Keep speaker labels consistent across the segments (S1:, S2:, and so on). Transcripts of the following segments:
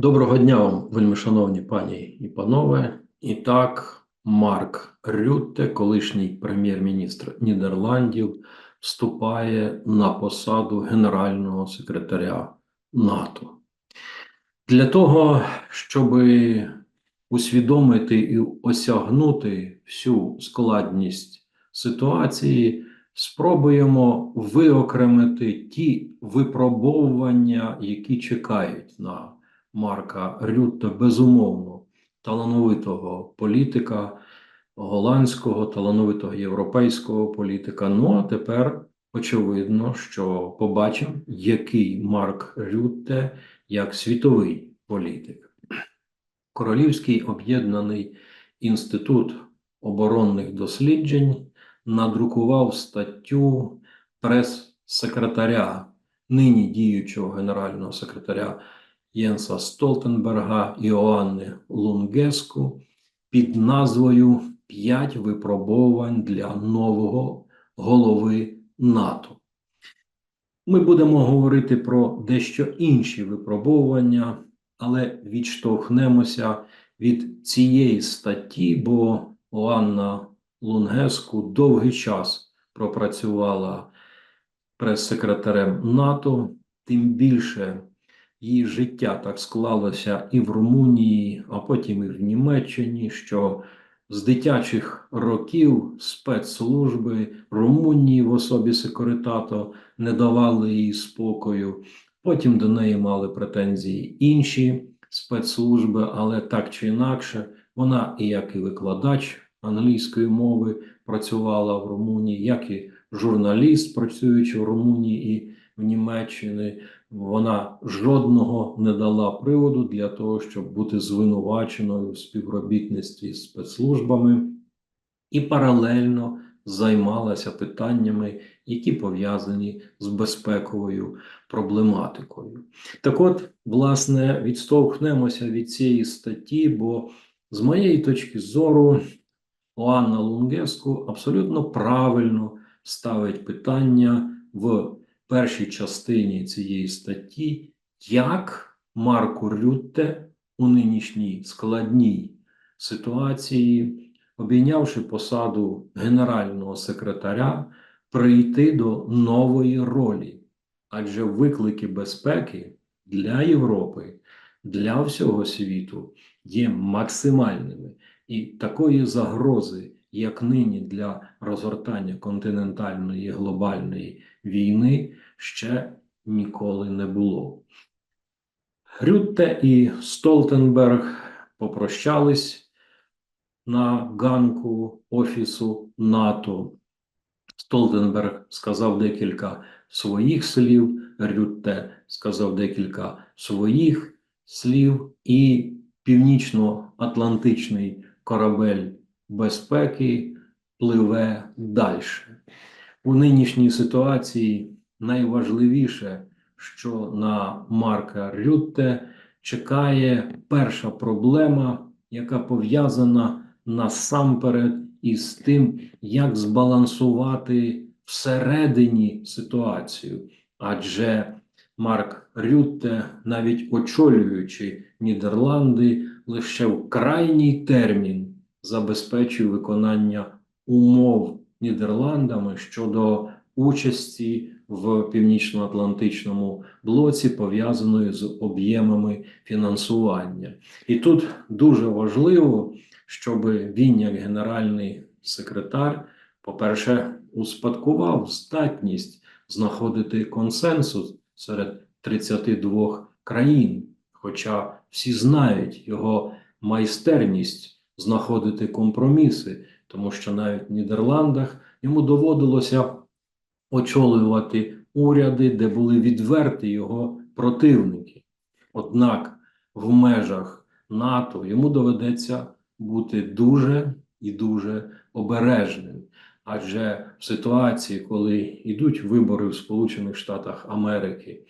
S1: Доброго дня вам, вельмишановні пані і панове. І так, Марк Рютте, колишній прем'єр-міністр Нідерландів, вступає на посаду генерального секретаря НАТО. Для того, щоб усвідомити і осягнути всю складність ситуації, спробуємо виокремити ті випробовування, які чекають на Марка Рютте, безумовно, талановитого політика, голландського, талановитого європейського політика. Ну а тепер очевидно, що побачимо, який Марк Рютте як світовий політик. Королівський об'єднаний інститут оборонних досліджень надрукував статтю прес-секретаря, нині діючого генерального секретаря Єнса Столтенберга і Іоанни Лунгеску під назвою П'ять випробовувань для нового голови НАТО. Ми будемо говорити про дещо інші випробовування, але відштовхнемося від цієї статті, бо Оанна Лунгеску довгий час пропрацювала прес-секретарем НАТО, тим більше її життя так склалося і в Румунії, а потім і в Німеччині, що з дитячих років спецслужби Румунії в особі секретато не давали їй спокою. Потім до неї мали претензії інші спецслужби, але так чи інакше, вона і як і викладач англійської мови працювала в Румунії, як і журналіст, працюючи в Румунії і в Німеччині, вона жодного не дала приводу для того, щоб бути звинуваченою в співробітництві з спецслужбами, і паралельно займалася питаннями, які пов'язані з безпековою проблематикою. Так от, власне, відштовхнемося від цієї статті, бо з моєї точки зору, Оанна Лунгеску абсолютно правильно ставить питання в першій частині цієї статті, як Марку Рютте у нинішній складній ситуації, обійнявши посаду генерального секретаря, прийти до нової ролі, адже виклики безпеки для Європи, для всього світу є максимальними. І такої загрози, як нині для розгортання континентальної глобальної війни, ще ніколи не було. Рютте і Столтенберг попрощались на ганку Офісу НАТО. Столтенберг сказав декілька своїх слів, Рютте сказав декілька своїх слів, і північно-атлантичний корабель безпеки пливе далі. У нинішній ситуації найважливіше, що на Марка Рютте чекає перша проблема, яка пов'язана насамперед із тим, як збалансувати всередині ситуацію. Адже Марк Рютте, навіть очолюючи Нідерланди, лише в крайній термін забезпечує виконання умов Нідерландами щодо участі в північно-атлантичному блоці, пов'язаної з об'ємами фінансування. І тут дуже важливо, щоб він, як генеральний секретар, по-перше, успадкував здатність знаходити консенсус серед 32 країн, хоча всі знають його майстерність знаходити компроміси, тому що навіть в Нідерландах йому доводилося очолювати уряди, де були відверті його противники. Однак в межах НАТО йому доведеться бути дуже і дуже обережним. Адже в ситуації, коли йдуть вибори в Сполучених Штатах Америки,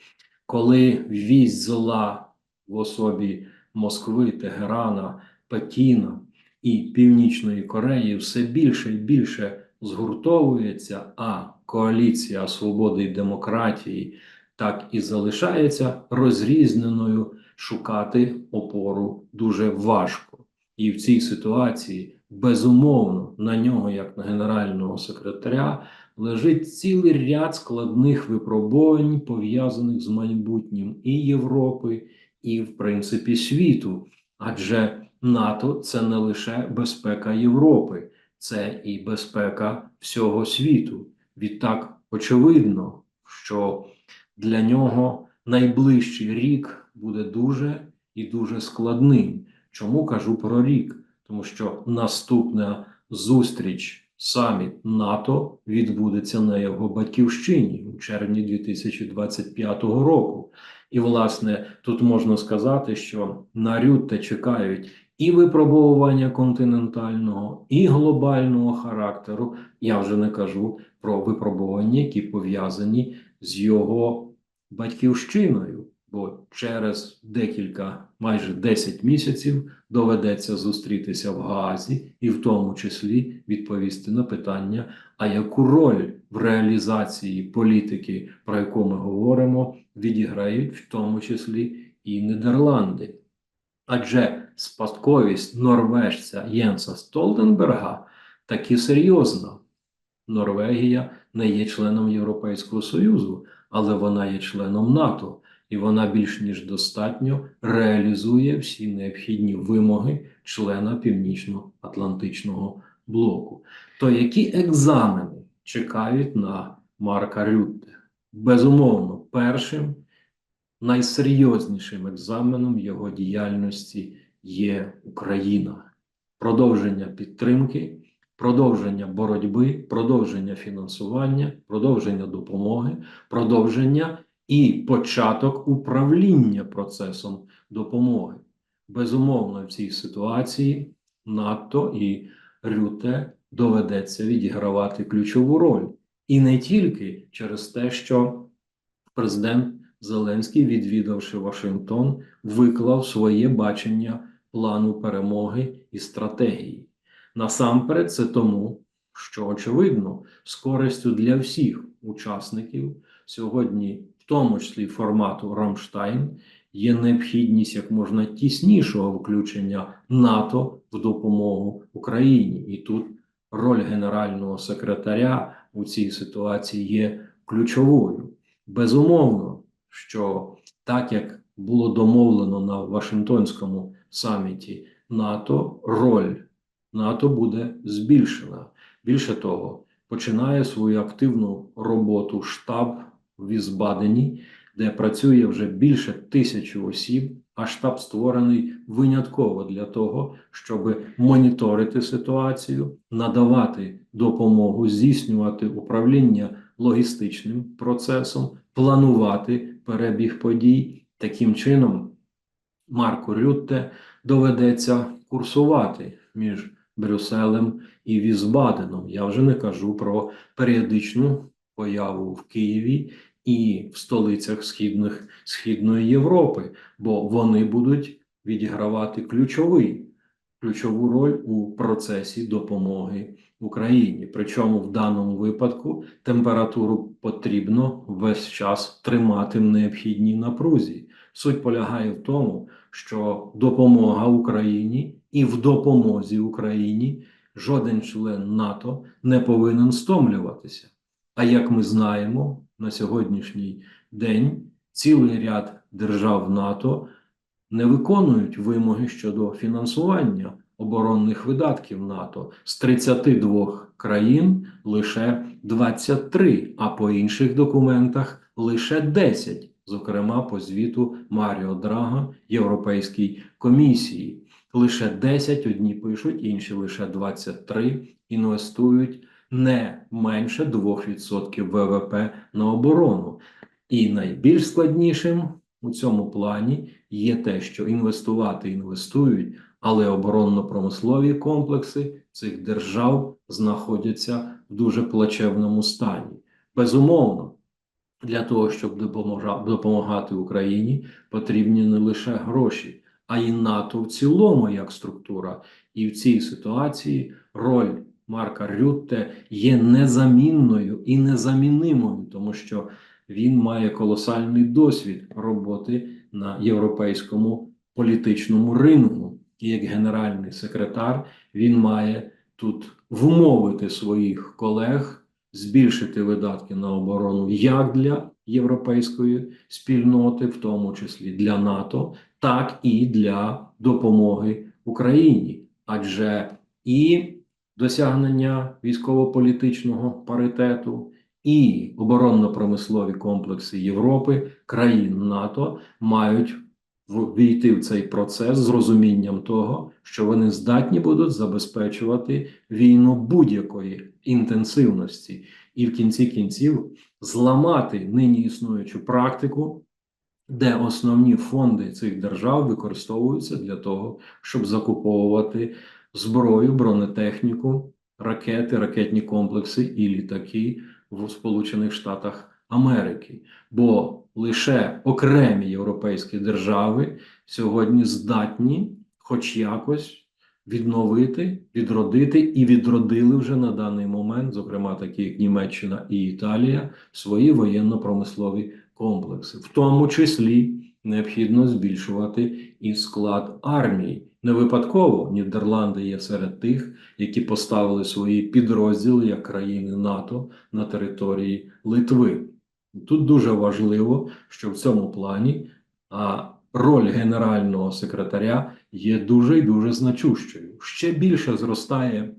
S1: коли вість зла в особі Москви, Тегерана, Пекіна і Північної Кореї все більше і більше згуртовується, а коаліція свободи і демократії так і залишається розрізненою шукати опору дуже важко. І в цій ситуації, безумовно, на нього, як на генерального секретаря, лежить цілий ряд складних випробувань, пов'язаних з майбутнім і Європи, і, в принципі, світу. Адже НАТО це не лише безпека Європи, це і безпека всього світу. Відтак, очевидно, що для нього найближчий рік буде дуже і дуже складним. Чому кажу про рік? Тому що наступна зустріч саміт НАТО відбудеться на його батьківщині у червні 2025 року. І, власне, тут можна сказати, що на Рютте чекають і випробовування континентального, і глобального характеру. Я вже не кажу про випробування, які пов'язані з його батьківщиною, бо через декілька, майже 10 місяців доведеться зустрітися в Гаазі і в тому числі відповісти на питання, а яку роль в реалізації політики, про яку ми говоримо, відіграють в тому числі і Нідерланди. Адже спадковість норвежця Єнса Столтенберга таки серйозна. Норвегія не є членом Європейського Союзу, але вона є членом НАТО, і вона більш ніж достатньо реалізує всі необхідні вимоги члена Північно-Атлантичного блоку. То які екзамени чекають на Марка Рютте? Безумовно, першим найсерйознішим екзаменом його діяльності є Україна, продовження підтримки, продовження боротьби, продовження фінансування, продовження допомоги, продовження і початок управління процесом допомоги. Безумовно, в цій ситуації НАТО і Рюте доведеться відігравати ключову роль. І не тільки через те, що президент Зеленський, відвідавши Вашингтон, виклав своє бачення плану перемоги і стратегії. Насамперед, це тому, що очевидно, з користю для всіх учасників сьогодні, в тому числі формату Рамштайн, є необхідність як можна тіснішого включення НАТО в допомогу Україні, і тут роль генерального секретаря у цій ситуації є ключовою. Безумовно, що так як було домовлено на Вашингтонському саміті НАТО, роль НАТО буде збільшена. Більше того, починає свою активну роботу штаб в Візбадені, де працює вже більше тисячі осіб, а штаб створений винятково для того, щоб моніторити ситуацію, надавати допомогу, здійснювати управління логістичним процесом, планувати перебіг подій. Таким чином, Марку Рютте доведеться курсувати між Брюсселем і Візбаденом. Я вже не кажу про періодичну появу в Києві і в столицях Східних, Східної Європи, бо вони будуть відігравати ключовий, ключову роль у процесі допомоги Україні. Причому в даному випадку температуру потрібно весь час тримати в необхідній напрузі. Суть полягає в тому, що допомога Україні і в допомозі Україні жоден член НАТО не повинен стомлюватися. А як ми знаємо, на сьогоднішній день цілий ряд держав НАТО не виконують вимоги щодо фінансування оборонних видатків НАТО з 32 країн лише 23, а по інших документах лише 10, зокрема по звіту Маріо Драга Європейській комісії. Лише 10 одні пишуть, інші лише 23 інвестують не менше 2% ВВП на оборону. І найбільш складнішим у цьому плані є те, що інвестувати інвестують, але оборонно-промислові комплекси цих держав знаходяться в дуже плачевному стані. Безумовно, для того, щоб допомагати Україні, потрібні не лише гроші, а й НАТО в цілому як структура. І в цій ситуації роль Марка Рютте є незамінною і незамінимою, тому що він має колосальний досвід роботи на європейському політичному рингу. І як генеральний секретар він має тут вмовити своїх колег збільшити видатки на оборону як для європейської спільноти, в тому числі для НАТО, так і для допомоги Україні, адже і досягнення військово-політичного паритету, і оборонно-промислові комплекси Європи, країн НАТО мають війти в цей процес з розумінням того, що вони здатні будуть забезпечувати війну будь-якої інтенсивності, і в кінці кінців зламати нині існуючу практику, де основні фонди цих держав використовуються для того, щоб закуповувати зброю, бронетехніку, ракети, ракетні комплекси і літаки в Сполучених Штатах Америки. Бо лише окремі європейські держави сьогодні здатні, хоч якось, відновити, відродити і відродили вже на даний момент, зокрема такі як Німеччина і Італія, свої воєнно-промислові комплекси, в тому числі необхідно збільшувати і склад армії. Не випадково Нідерланди є серед тих, які поставили свої підрозділи як країни НАТО на території Литви. Тут дуже важливо, що в цьому плані а, роль генерального секретаря є дуже і дуже значущою. Ще більше зростає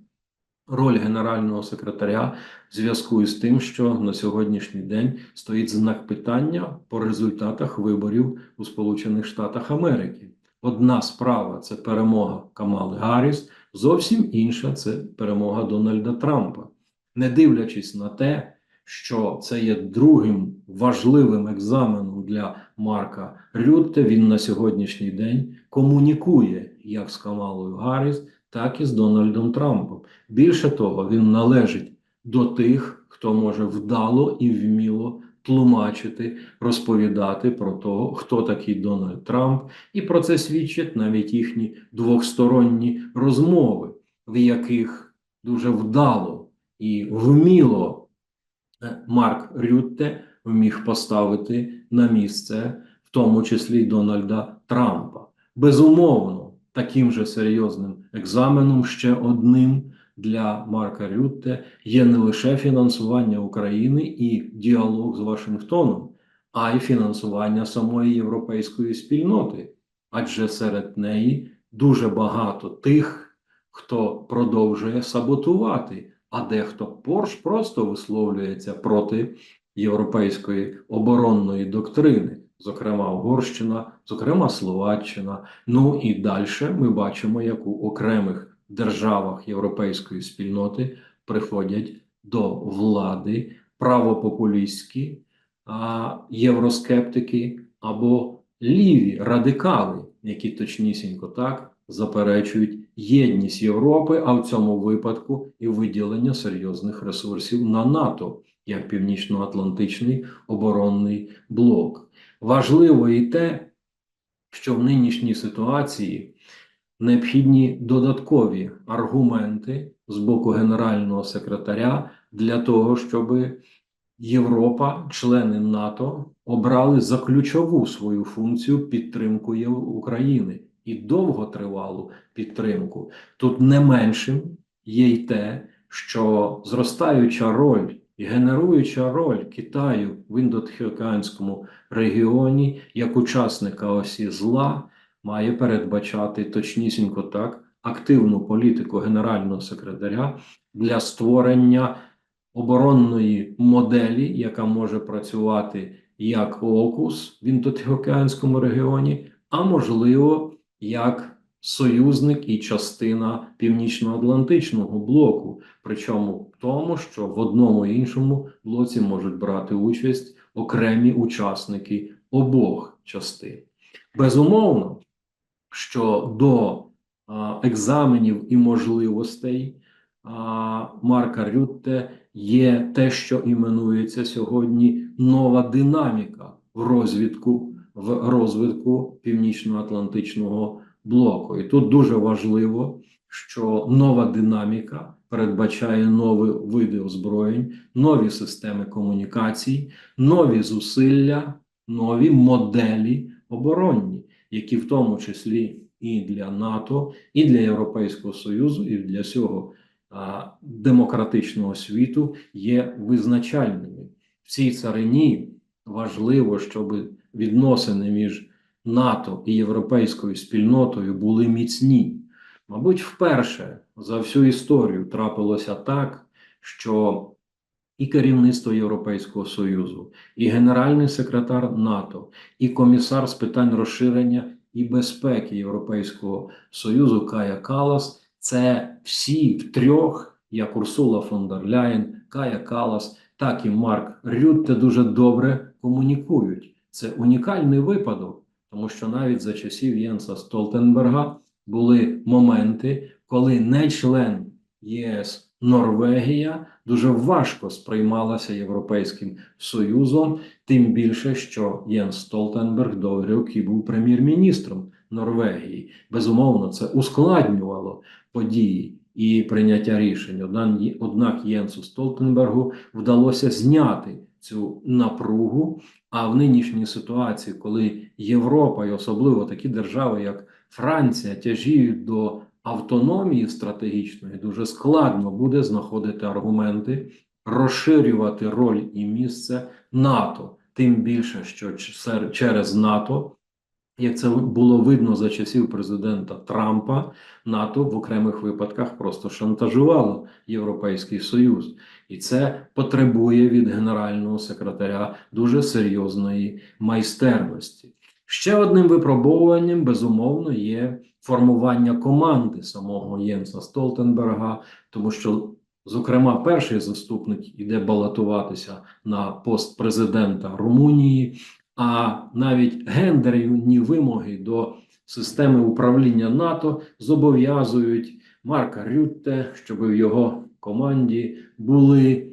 S1: роль генерального секретаря в зв'язку із тим, що на сьогоднішній день стоїть знак питання по результатах виборів у Сполучених Штатах Америки. Одна справа це перемога Камали Гарріс, зовсім інша це перемога Дональда Трампа, не дивлячись на те що це є другим важливим екзаменом для Марка Рютте. Він на сьогоднішній день комунікує як з Камалою Гарріс, так і з Дональдом Трампом. Більше того, він належить до тих, хто може вдало і вміло тлумачити, розповідати про того, хто такий Дональд Трамп, і про це свідчать навіть їхні двохсторонні розмови, в яких дуже вдало і вміло. Марк Рютте вміг поставити на місце, в тому числі й Дональда Трампа. Безумовно, таким же серйозним екзаменом ще одним для Марка Рютте є не лише фінансування України і діалог з Вашингтоном, а й фінансування самої європейської спільноти, адже серед неї дуже багато тих, хто продовжує саботувати а дехто Порш просто висловлюється проти європейської оборонної доктрини, зокрема Угорщина, зокрема Словаччина. Ну і далі ми бачимо, як у окремих державах європейської спільноти приходять до влади правопопулістські а, євроскептики або ліві радикали, які точнісінько так заперечують єдність Європи, а в цьому випадку і виділення серйозних ресурсів на НАТО як Північно-Атлантичний оборонний блок. Важливо і те, що в нинішній ситуації необхідні додаткові аргументи з боку генерального секретаря для того, щоб Європа, члени НАТО, обрали за ключову свою функцію підтримку України і довготривалу підтримку. Тут не меншим є й те, що зростаюча роль і генеруюча роль Китаю в індотихоокеанському регіоні як учасника осі зла має передбачати точнісінько так активну політику генерального секретаря для створення оборонної моделі, яка може працювати як окус в індотихоокеанському регіоні, а можливо як союзник і частина північно-атлантичного блоку, причому в тому, що в одному і іншому блоці можуть брати участь окремі учасники обох частин. Безумовно, що до екзаменів і можливостей Марка Рютте є те, що іменується сьогодні нова динаміка в розвідку в розвитку північно-атлантичного блоку. І тут дуже важливо, що нова динаміка передбачає нові види озброєнь, нові системи комунікацій, нові зусилля, нові моделі оборонні, які в тому числі і для НАТО, і для Європейського Союзу, і для всього а, демократичного світу є визначальними. В цій царині важливо, щоб відносини між НАТО і європейською спільнотою були міцні. Мабуть, вперше за всю історію трапилося так, що і керівництво Європейського Союзу, і генеральний секретар НАТО, і комісар з питань розширення і безпеки Європейського Союзу Кая Калас це всі втрьох, як Урсула фон дер Ляєн, Кая Калас, так і Марк Рютте дуже добре комунікують. Це унікальний випадок, тому що навіть за часів Єнса Столтенберга були моменти, коли не член ЄС Норвегія дуже важко сприймалася Європейським Союзом, тим більше, що Єнс Столтенберг довгі роки був прем'єр-міністром Норвегії. Безумовно, це ускладнювало події і прийняття рішень. Однак, Єнсу Столтенбергу вдалося зняти цю напругу. А в нинішній ситуації, коли Європа і особливо такі держави, як Франція, тяжіють до автономії стратегічної, дуже складно буде знаходити аргументи, розширювати роль і місце НАТО, тим більше, що чер- через НАТО, як це було видно за часів президента Трампа, НАТО в окремих випадках просто шантажувало Європейський Союз, і це потребує від генерального секретаря дуже серйозної майстерності. Ще одним випробовуванням, безумовно, є формування команди самого Єнса Столтенберга, тому що, зокрема, перший заступник іде балотуватися на пост президента Румунії, а навіть гендерні вимоги до системи управління НАТО зобов'язують Марка Рютте, щоб в його команді були е,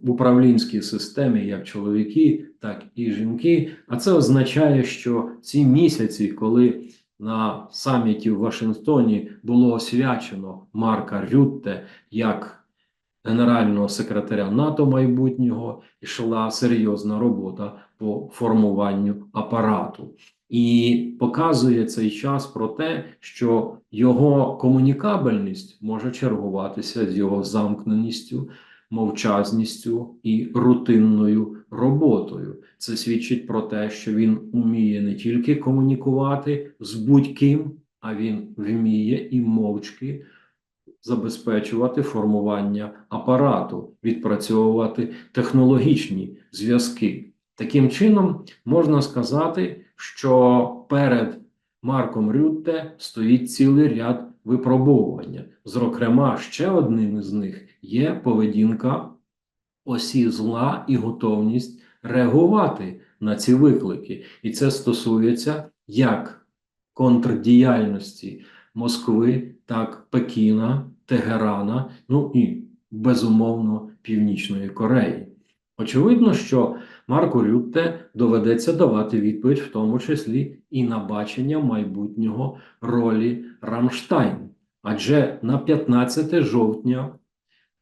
S1: в управлінській системі як чоловіки, так і жінки. А це означає, що ці місяці, коли на саміті в Вашингтоні було освячено Марка Рютте як генерального секретаря НАТО майбутнього, йшла серйозна робота по формуванню апарату. І показує цей час про те, що його комунікабельність може чергуватися з його замкненістю, мовчазністю і рутинною роботою. Це свідчить про те, що він вміє не тільки комунікувати з будь-ким, а він вміє і мовчки забезпечувати формування апарату, відпрацьовувати технологічні зв'язки. Таким чином, можна сказати, що перед Марком Рютте стоїть цілий ряд випробовування. Зокрема, ще одним із них є поведінка осі зла і готовність реагувати на ці виклики. І це стосується як контрдіяльності Москви, так Пекіна, Тегерана, ну і безумовно Північної Кореї. Очевидно, що Марку Рютте доведеться давати відповідь, в тому числі і на бачення майбутнього ролі Рамштайн. Адже на 15 жовтня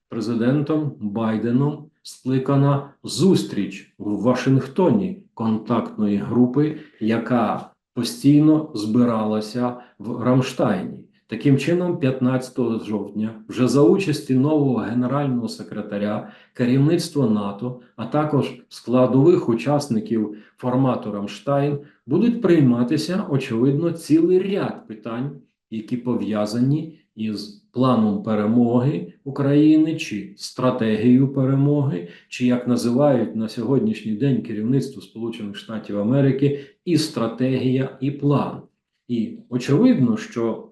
S1: президентом Байденом скликана зустріч в Вашингтоні контактної групи, яка постійно збиралася в Рамштайні. Таким чином, 15 жовтня, вже за участі нового генерального секретаря, керівництво НАТО, а також складових учасників формату Рамштайн, будуть прийматися, очевидно, цілий ряд питань, які пов'язані із планом перемоги України чи стратегією перемоги, чи як називають на сьогоднішній день керівництво Сполучених Штатів Америки, і стратегія, і план. І очевидно, що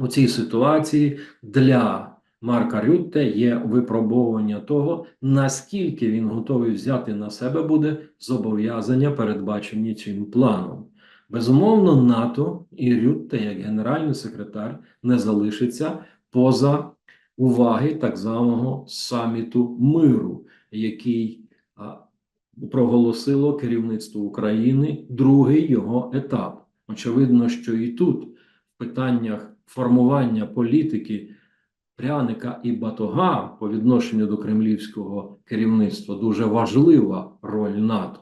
S1: у цій ситуації для Марка Рютте є випробовування того, наскільки він готовий взяти на себе буде зобов'язання, передбачені цим планом. Безумовно, НАТО і Рютте, як генеральний секретар, не залишиться поза уваги так званого саміту миру, який проголосило керівництво України другий його етап. Очевидно, що і тут в питаннях формування політики пряника і батога по відношенню до кремлівського керівництва дуже важлива роль НАТО.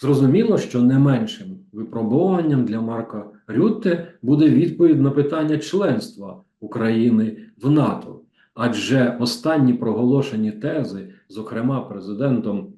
S1: Зрозуміло, що не меншим випробуванням для Марка Рютте буде відповідь на питання членства України в НАТО. Адже останні проголошені тези, зокрема президентом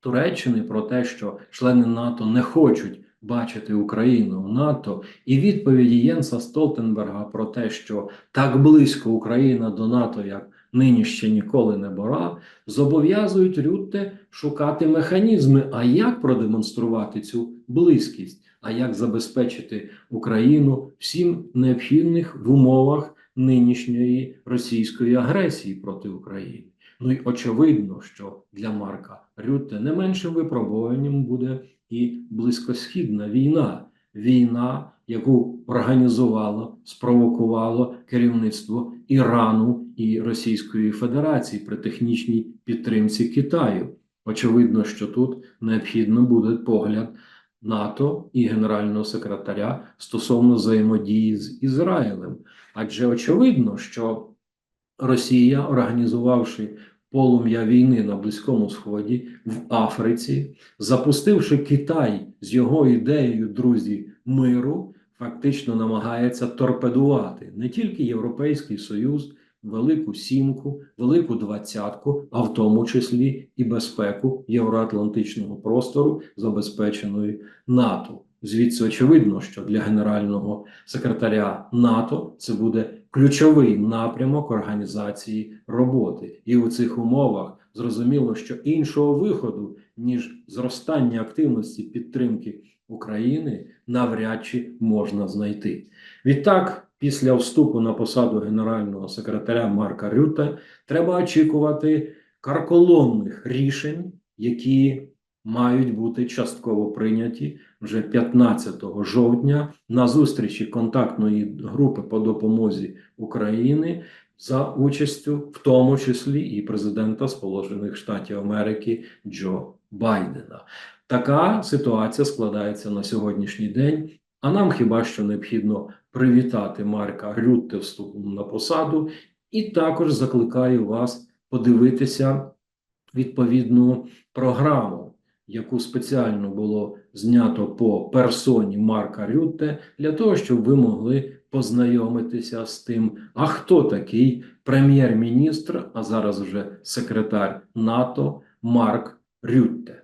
S1: Туреччини, про те, що члени НАТО не хочуть бачити Україну в НАТО, і відповіді Єнса Столтенберга про те, що так близько Україна до НАТО, як нині ще ніколи не була, зобов'язують Рютте шукати механізми, а як продемонструвати цю близькість, а як забезпечити Україну всім необхідних в умовах нинішньої російської агресії проти України. Ну і очевидно, що для Марка Рютте не меншим випробуванням буде і близькосхідна війна, війна, яку організувало, спровокувало керівництво Ірану і Російської Федерації при технічній підтримці Китаю. Очевидно, що тут необхідно буде погляд НАТО і генерального секретаря стосовно взаємодії з Ізраїлем. Адже очевидно, що Росія, організувавши полум'я війни на Близькому Сході, в Африці, запустивши Китай з його ідеєю друзі миру, фактично намагається торпедувати не тільки Європейський Союз, Велику Сімку, Велику Двадцятку, а в тому числі і безпеку євроатлантичного простору, забезпеченої НАТО. Звідси очевидно, що для генерального секретаря НАТО це буде ключовий напрямок організації роботи. І у цих умовах зрозуміло, що іншого виходу, ніж зростання активності підтримки України, навряд чи можна знайти. Відтак, після вступу на посаду генерального секретаря Марка Рюта, треба очікувати карколомних рішень, які мають бути частково прийняті вже 15 жовтня на зустрічі контактної групи по допомозі України за участю, в тому числі і президента Сполучених Штатів Америки Джо Байдена. Така ситуація складається на сьогоднішній день. А нам хіба що необхідно привітати Марка Рютте вступом на посаду, і також закликаю вас подивитися відповідну програму, яку спеціально було знято по персоні Марка Рютте, для того, щоб ви могли познайомитися з тим, а хто такий прем'єр-міністр, а зараз вже секретар НАТО Марк Рютте.